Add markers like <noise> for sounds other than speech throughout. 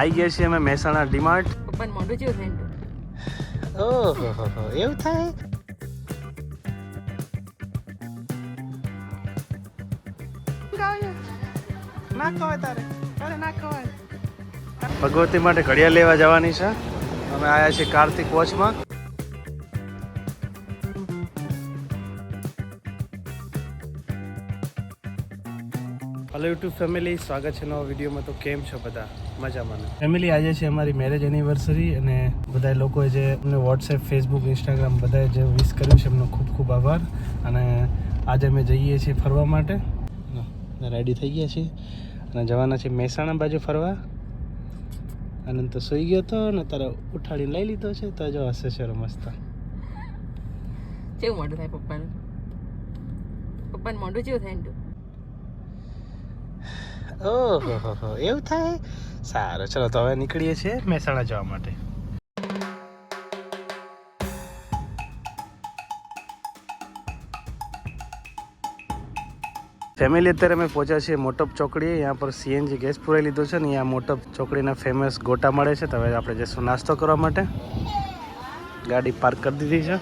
આવી ગયા છીએ અમે મહેસાણા ડીમાર્ટ. પણ મોઢું જેવું થઈને ઓહો એવું થાય? ભગવતી માટે ઘડિયાળ લેવા જવાની છે. અમે આવ્યા છીએ કાર્તિક વોચમાં. હલો યુટ્યુબ ફેમિલી સ્વાગત છે નવા વિડીયોમાં. તો કેમ છો બધા? મજામાં ફેમિલી આજે છે અમારી મેરેજ એનિવર્સરી અને બધા લોકોએ જે અમને વોટ્સએપ ફેસબુક ઇન્સ્ટાગ્રામ બધાએ જે વિશ કર્યું છે એમનો ખૂબ ખૂબ આભાર. અને આજે અમે જઈએ છીએ ફરવા માટે. રેડી થઈ ગયા છીએ. અને જવાના છે મહેસાણા બાજુ ફરવા. આનંદ તો સૂઈ ગયો હતો ને તારે ઉઠાડીને લઈ લીધો છે તો જો હશે છે મસ્ત. કેવું મોઢું થાય પપ્પાનું? પપ્પાને મોઢું જેવું થાય ને ઓહો એવું થાય? સારું, ચલો તો હવે નીકળીએ છીએ મહેસાણા જવા માટે. ફેમિલી અત્યારે અમે પહોંચ્યા છીએ મોટપ ચોકડી. અહીંયા પર સીએનજી ગેસ પુરાઈ લીધો છે ને અહીંયા મોટપ ચોકડીના ફેમસ ગોટા મળે છે. હવે આપણે જઈશું નાસ્તો કરવા માટે. ગાડી પાર્ક કરી દીધી છે.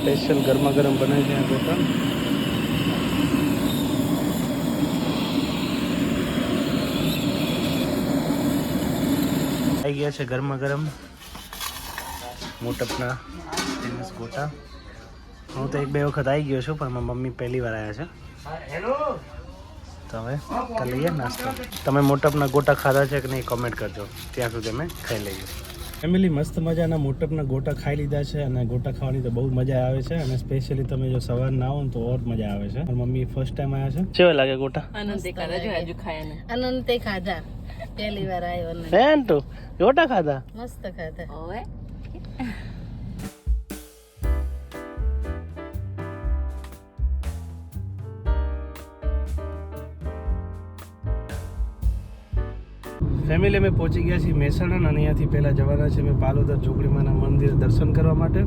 સ્પેશિયલ ગરમા ગરમ બને છે ગોટા. આવી ગયા છે ગરમા ગરમ મોટપના ફેમસ ગોટા. હું તો એક બે વખત આવી ગયો છું, પણ મારા મમ્મી પહેલી વાર આવ્યા છે. તો હવે કરી લઈએ નાસ્તો. તમે મોટપના ગોટા ખાધા છે કે નહીં કોમેન્ટ કરજો. ત્યાં સુધી અમે ખાઈ લઈએ. ફેમિલી મસ્ત મજાના મોટપના ગોટા ખાઈ લીધા છે અને ગોટા ખાવાની તો બહુ મજા આવે છે અને સ્પેશિયલી તમે જો સવાર ના આવો ને તો ઓર મજા આવે છે. મમ્મી ફર્સ્ટ ટાઈમ આવ્યા છે. કેવા લાગે ગોટા? આનંદ ખાધા જો હજુ ખાયા ને અનંતે ખાધા. પહેલી વાર આવ્યો ને બેન તો ગોટા ખાધા? મસ્ત ખાધા. ઓવે. ફેમિલી અમે પહોંચી ગયા છીએ મહેસાણા અને અહીંયાથી પહેલાં જવાના છે અમે પાલોદર ચોકડીમાંના મંદિર દર્શન કરવા માટે.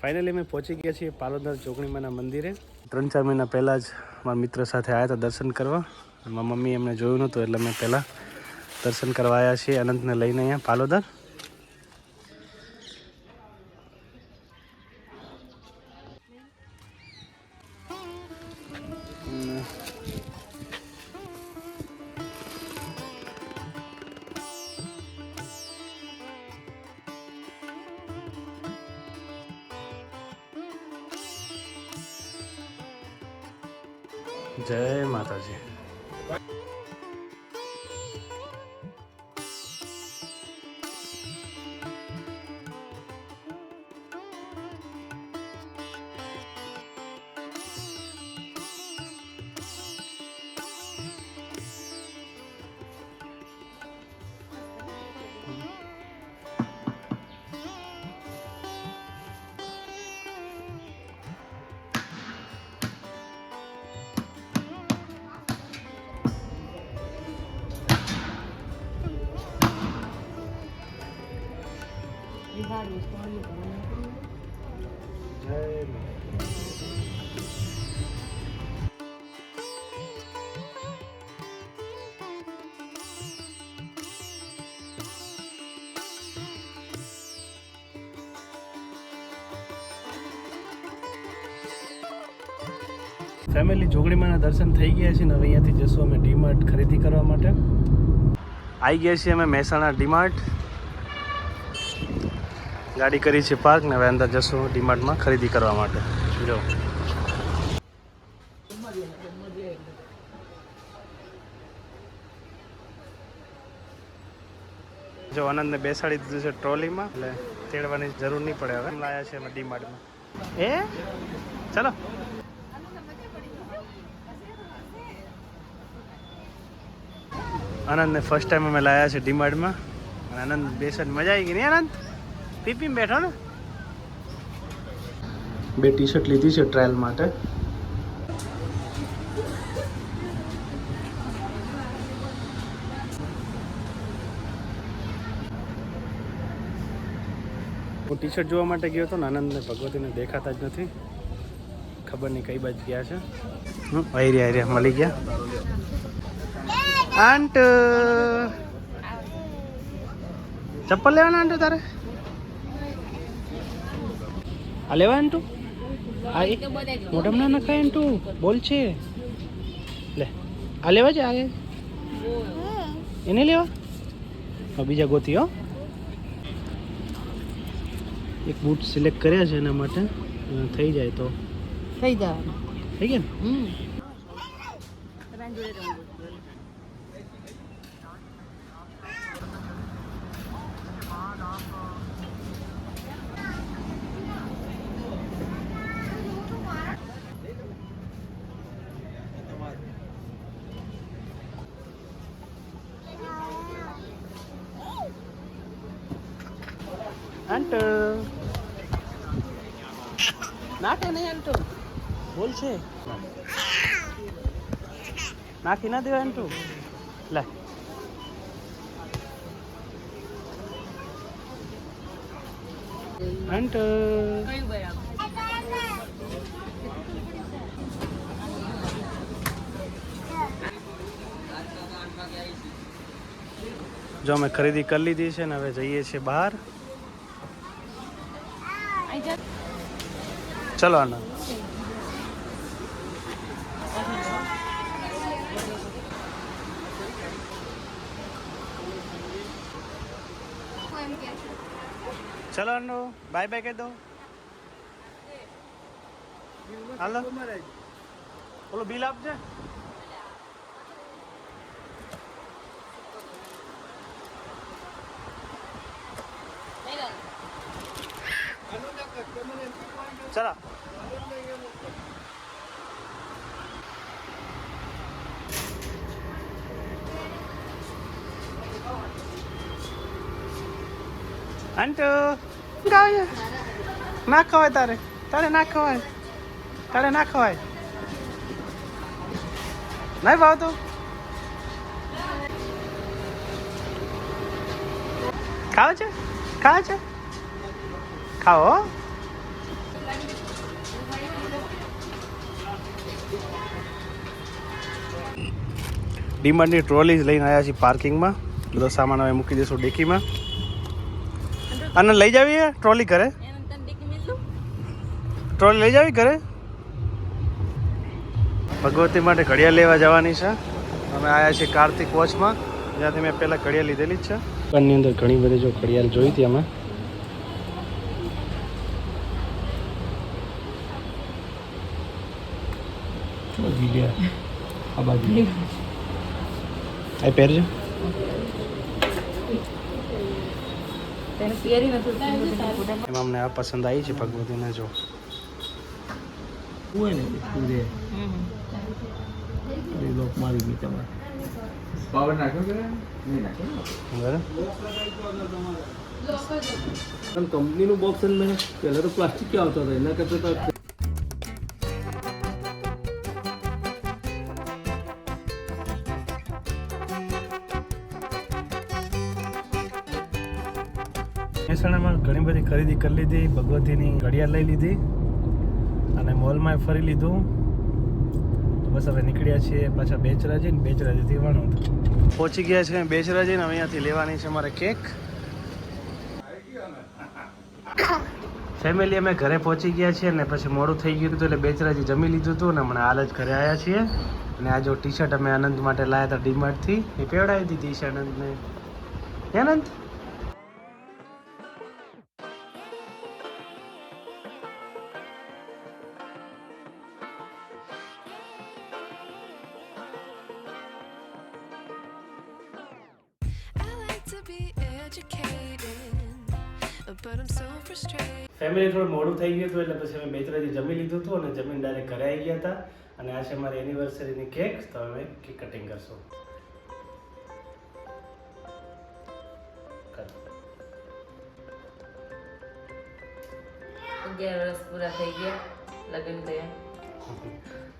ફાઇનલી અમે પહોંચી ગયા છીએ પાલોદર ચોકડીમાંના મંદિરે. ત્રણ ચાર મહિના પહેલાં જ મારા મિત્ર સાથે આવ્યા હતા દર્શન કરવા. મારા મમ્મી એમને જોયું નહોતું એટલે મેં પહેલાં દર્શન કરવાયા છીએ અનંતને લઈને અહીંયા. પાલોદર? જય માતાજી. ફેમિલી જોગણીમાંના દર્શન થઈ ગયા છે ને હવે અહીંયાથી જશું અમે ડીમાર્ટ ખરીદી કરવા માટે. આવી ગયા છીએ અમે મહેસાણા ડીમાર્ટ ગાડી કરી છે પાર્ક ને હવે અંદર જશું ડીમાર્ટમાં ખરીદી કરવા માટે. જો. જો આનંદને બેસાડી દીધું છે ટ્રોલીમાં, એટલે તેડવાની જરૂર નહીં પડે હવે. લાયા છે અમે ડીમાર્ટમાં. એ? ચલો. આનંદને ફર્સ્ટ ટાઈમ અમે લાયા છે ડીમાર્ટમાં. અને આનંદ બેસવાની મજા આવી ગઈ નહીં આનંદ? પીપીમાં બેઠો ને? બે ટી શર્ટ લીધી છે ટ્રાયલ માટે. હું ટી શર્ટ જોવા માટે ગયો હતો ને આનંદને ભગવતીને દેખાતા જ નથી. ખબર નહીં કઈ બાજુ ગયા છે? હમ આઈરિયા રહ્યા મળી ગયા. આંટ! ચપ્પલ લેવાના આંટો તારે? આ લેવા તું? આ એક મોઢામાં ના નખાય તું? બોલ છે. લે આ લેવા છે આ એ? એને લેવા? બીજા ગોતી હો. એક બૂટ સિલેક્ટ કર્યા છે એના માટે. થઈ જાય તો. થઈ જાય થઈ ગયા ને હમ આંટુ નાખે નહીં આંટુ બોલ છે. નાખી ના દેવાય આંટુ લે. આંટુ જો અમે ખરીદી કરી લીધી છે ને, હવે જઈએ છીએ બહાર આઈ જા ચલો આનંદ ચલો અન્નુ બાય બાય કહી દો હાલો. ઓલો બિલ આપજે. ચલો. અંટુ ગાય. ના ખવાય તારે. તારે ના ખવાય. તારે ના ખવાય. નહીં ભાવતું? ખાવ છે? ખાવ છે? ખાઓ હો. ડીમાર્ટની ટ્રોલી લઈને આવ્યા છીએ પાર્કિંગમાં. બધો સામાન હવે મૂકી દઈશું ડેકીમાં. અને લઈ જાવી ટ્રોલી ઘરે? ટ્રોલી લઈ જાવી ઘરે? ભગવતી માટે ઘડિયાળ લેવા જવાની છે. અમે આવ્યા છીએ કાર્તિક વોચમાં. જ્યાંથી મેં પહેલાં ઘડિયાળ લીધેલી જ છે. દુકાનની અંદર ઘણી બધી જો ઘડિયાળ જોઈ હતી અમે. આ બાજુ. તેને પહેરી નથી એમાં અમને આ પસંદ આવી છે ભગવતીને જો. પાવર નાખ્યો કે નહીં? નાખ્યો. કંપનીનું બોક્સ નહીં પહેલાં તો પ્લાસ્ટિક કે આવતા હતા? એના કરતાં બધી ખરીદી કરી લીધી, ભગવતીની ઘડિયાળ લઈ લીધી અને મોલમાં ફરી લીધું. બસ હવે નીકળ્યા છીએ પાછા બેચરા જઈને બેચરા જતી વણોદ પહોંચી ગયા છે બેચરા જઈને હવે અહીંયાથી લેવાની છે મારે કેક. ફેમિલી અમે ઘરે પહોંચી ગયા છીએ ને પછી મોડું થઈ ગયું હતું એટલે બેચરાજી જમી લીધું હતું ને હમણાં હાલ જ ઘરે આવ્યા છીએ. અને આ જો ટી શર્ટ અમે આનંદ માટે લાવ્યા હતા ડીમાર્ટથી એ પેવડાવી દીધી છે આનંદને. આનંદ? ફેમિલી થોડું મોડું થઈ ગયું હતું એટલે પછી અમે બે ત્રણ જમી લીધું હતું અને જમીન ડાયરેક્ટ ઘરે આવી ગયા હતા. અને આ છે મારી એનિવર્સરીની કેક તો અમે કેક કટિંગ કરશું. અગિયાર વર્ષ પૂરા થઈ ગયા લગ્ન થયા. <laughs>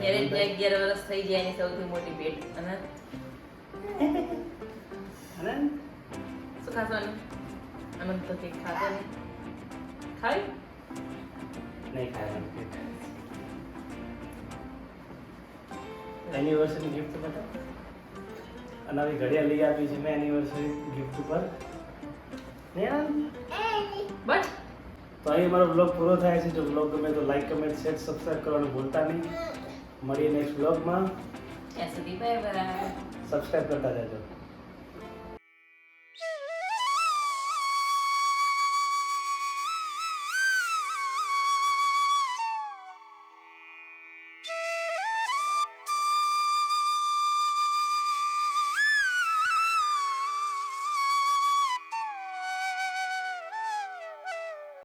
મેરેજ ને અગિયાર વર્ષ થઈ ગયા એની સૌથી મોટી ભેટ અને? શું શું ખાવાનું અનંત તો કેક ખાતો નહીં. ખાવી? નહીં ખાય એનિવર્સરી ગિફ્ટ બતાવો અને આવી ઘડિયાળ લઈ આપી છે મેં એનિવર્સરી ગિફ્ટ ઉપર? બસ. તો અહીં મારો બ્લોગ પૂરો થાય છે. જો બ્લોગ ગમે તો લાઈક કમેન્ટ શેર સબસ્ક્રાઈબ કરવાનું ભૂલતા નહીં. મળીએ નેક્સ્ટ બ્લોગમાં સબસ્ક્રાઈબ કરતા જજો